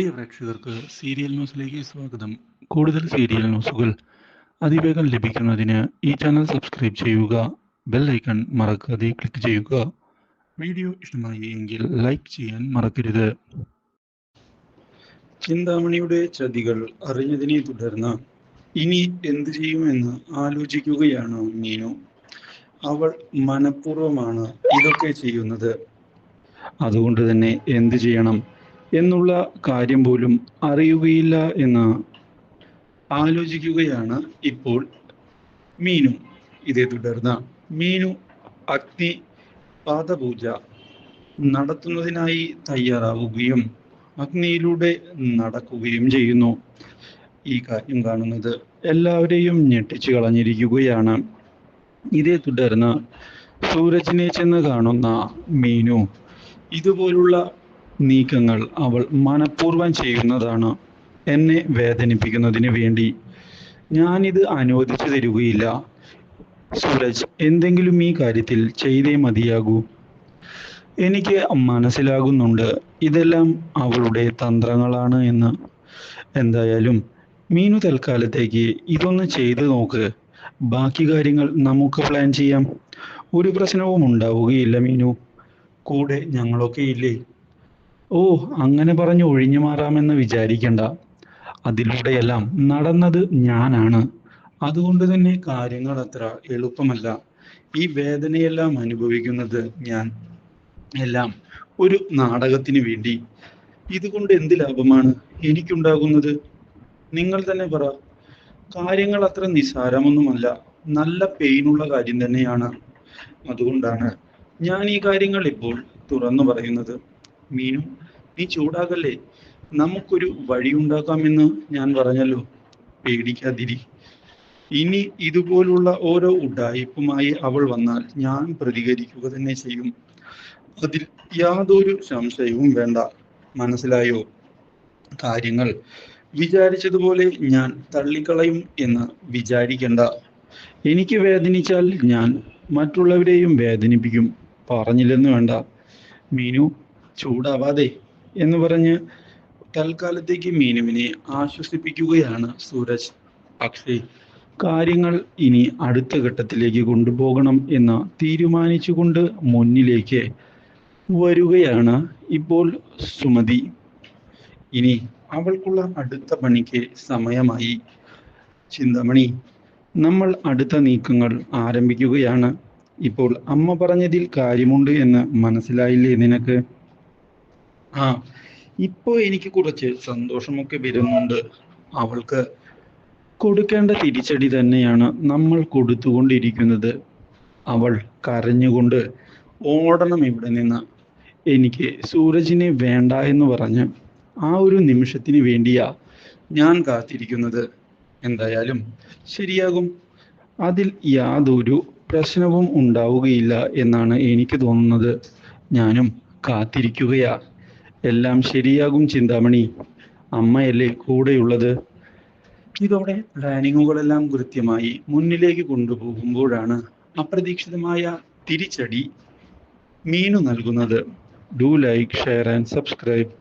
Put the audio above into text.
പ്രിയ പ്രേക്ഷകർക്ക് സീരിയൽ ന്യൂസിലേക്ക് സ്വാഗതം. കൂടുതൽ സീരിയൽ ന്യൂസുകൾ അതിവേഗം ലഭിക്കുന്നതിന് ഈ ചാനൽ സബ്സ്ക്രൈബ് ചെയ്യുക ബെൽ ഐക്കൺ മറക്കാതെ ക്ലിക്ക് ചെയ്യുക. വീഡിയോ ഇഷ്ടമായി എങ്കിൽ ലൈക്ക് ചെയ്യാൻ മറക്കരുത്. ചിന്താമണിയുടെ ചതികൾ അറിഞ്ഞതിനെ തുടർന്ന് ഇനി എന്തു ചെയ്യുമെന്ന് ആലോചിക്കുകയാണ് മീനു. അവൾ മനഃപൂർവമാണ് ഇതൊക്കെ ചെയ്യുന്നത്. അതുകൊണ്ട് തന്നെ എന്തു ചെയ്യണം? എന്നുള്ള കാര്യം പോലും അറിയുകയില്ല എന്ന് ആലോചിക്കുകയാണ് ഇപ്പോൾ മീനു. ഇതേ തുടർന്ന് മീനു അഗ്നി പാദപൂജ നടത്തുന്നതിനായി തയ്യാറാവുകയും അഗ്നിയിലൂടെ നടക്കുകയും ചെയ്യുന്നു. ഈ കാര്യം കാണുന്നത് എല്ലാവരെയും ഞെട്ടിച്ചു കളഞ്ഞിരിക്കുകയാണ്. ഇതേ തുടർന്ന് സൂരജിനെ ചെന്ന് കാണുന്ന മീനു ഇതുപോലുള്ള നീക്കങ്ങൾ അവൾ മനഃപൂർവം ചെയ്യുന്നതാണ്. എന്നെ വേദനിപ്പിക്കുന്നതിന് വേണ്ടി. ഞാനിത് അനുവദിച്ചു തരുകയില്ല. സൂരജ് എന്തെങ്കിലും ഈ കാര്യത്തിൽ ചെയ്തേ മതിയാകൂ. എനിക്ക് മനസ്സിലാകുന്നുണ്ട്. ഇതെല്ലാം അവളുടെ തന്ത്രങ്ങളാണ് എന്ന്. എന്തായാലും മീനു തൽക്കാലത്തേക്ക് ഇതൊന്ന് ചെയ്തു നോക്ക്. ബാക്കി കാര്യങ്ങൾ നമുക്ക് പ്ലാൻ ചെയ്യാം. ഒരു പ്രശ്നവും ഉണ്ടാവുകയില്ല മീനു. കൂടെ ഞങ്ങളൊക്കെ ഇല്ലേ? ഓ അങ്ങനെ പറഞ്ഞു ഒഴിഞ്ഞു മാറാമെന്ന് വിചാരിക്കണ്ട. അതിലൂടെയെല്ലാം നടന്നത് ഞാനാണ്. അതുകൊണ്ട് തന്നെ കാര്യങ്ങൾ അത്ര എളുപ്പമല്ല. ഈ വേദനയെല്ലാം അനുഭവിക്കുന്നത് ഞാൻ. എല്ലാം ഒരു നാടകത്തിന് വേണ്ടി. ഇതുകൊണ്ട് എന്ത് ലാഭമാണ്? എനിക്കുണ്ടാകുന്നത്? നിങ്ങൾ തന്നെ പറ. കാര്യങ്ങൾ അത്ര നിസാരമൊന്നുമല്ല നല്ല പെയിനുള്ള കാര്യം തന്നെയാണ്. അതുകൊണ്ടാണ് ഞാൻ ഈ കാര്യങ്ങൾ ഇപ്പോൾ തുറന്നു പറയുന്നത്. മീനു നീ ചൂടാകല്ലേ? നമുക്കൊരു വഴിയുണ്ടാക്കാമെന്ന് ഞാൻ പറഞ്ഞല്ലോ. പേടിക്കാതിരി. ഇനി ഇതുപോലുള്ള ഓരോ ഉഡായിപ്പുമായി അവൾ വന്നാൽ ഞാൻ പ്രതികരിക്കുക തന്നെ ചെയ്യും. അതിൽ യാതൊരു സംശയവും വേണ്ട. മനസ്സിലായോ? കാര്യങ്ങൾ. വിചാരിച്ചതുപോലെ ഞാൻ തള്ളിക്കളയും എന്ന് വിചാരിക്കണ്ട. എനിക്ക് വേദനിച്ചാൽ ഞാൻ മറ്റുള്ളവരെയും വേദനിപ്പിക്കും. പറഞ്ഞില്ലെന്ന് വേണ്ട. മീനു ചൂടാവാതെ എന്ന് പറഞ്ഞ് തൽക്കാലത്തേക്ക് മീനുവിനെ ആശ്വസിപ്പിക്കുകയാണ് സൂരജ്. പക്ഷേ കാര്യങ്ങൾ ഇനി അടുത്ത ഘട്ടത്തിലേക്ക് കൊണ്ടുപോകണം എന്ന് തീരുമാനിച്ചുകൊണ്ട് മുന്നിലേക്ക് വരികയാണ് ഇപ്പോൾ സുമതി. ഇനി അവൾക്കുള്ള അടുത്ത പണിക്ക് സമയമായി. ചിന്തമണി നമ്മൾ അടുത്ത നീക്കങ്ങൾ ആരംഭിക്കുകയാണ്. ഇപ്പോൾ അമ്മ പറഞ്ഞതിൽ കാര്യമുണ്ട് എന്ന് മനസ്സിലായില്ലേ നിനക്ക്? ആ. ഇപ്പോ എനിക്ക് കുറച്ച് സന്തോഷമൊക്കെ വരുന്നുണ്ട്. അവൾക്ക് കൊടുക്കേണ്ട തിരിച്ചടി തന്നെയാണ് നമ്മൾ കൊടുത്തുകൊണ്ടിരിക്കുന്നത്. അവൾ കരഞ്ഞുകൊണ്ട് ഓടണം ഇവിടെ നിന്ന്. എനിക്ക് സൂരജിനെ വേണ്ട എന്ന് പറഞ്ഞ് ആ ഒരു നിമിഷത്തിന് വേണ്ടിയാ ഞാൻ കാത്തിരിക്കുന്നത്. എന്തായാലും ശരിയാകും. അതിൽ യാതൊരു പ്രശ്നവും ഉണ്ടാവുകയില്ല എന്നാണ് എനിക്ക് തോന്നുന്നത്. ഞാനും കാത്തിരിക്കുകയാ. എല്ലാം ശരിയാകും ചിന്താമണി. അമ്മയല്ലേ കൂടെയുള്ളത്? ഇതോടെ പ്ലാനിങ്ങുകളെല്ലാം കൃത്യമായി മുന്നിലേക്ക് കൊണ്ടുപോകുമ്പോഴാണ് അപ്രതീക്ഷിതമായ തിരിച്ചടി മീനു നൽകുന്നത്. Do like share and subscribe.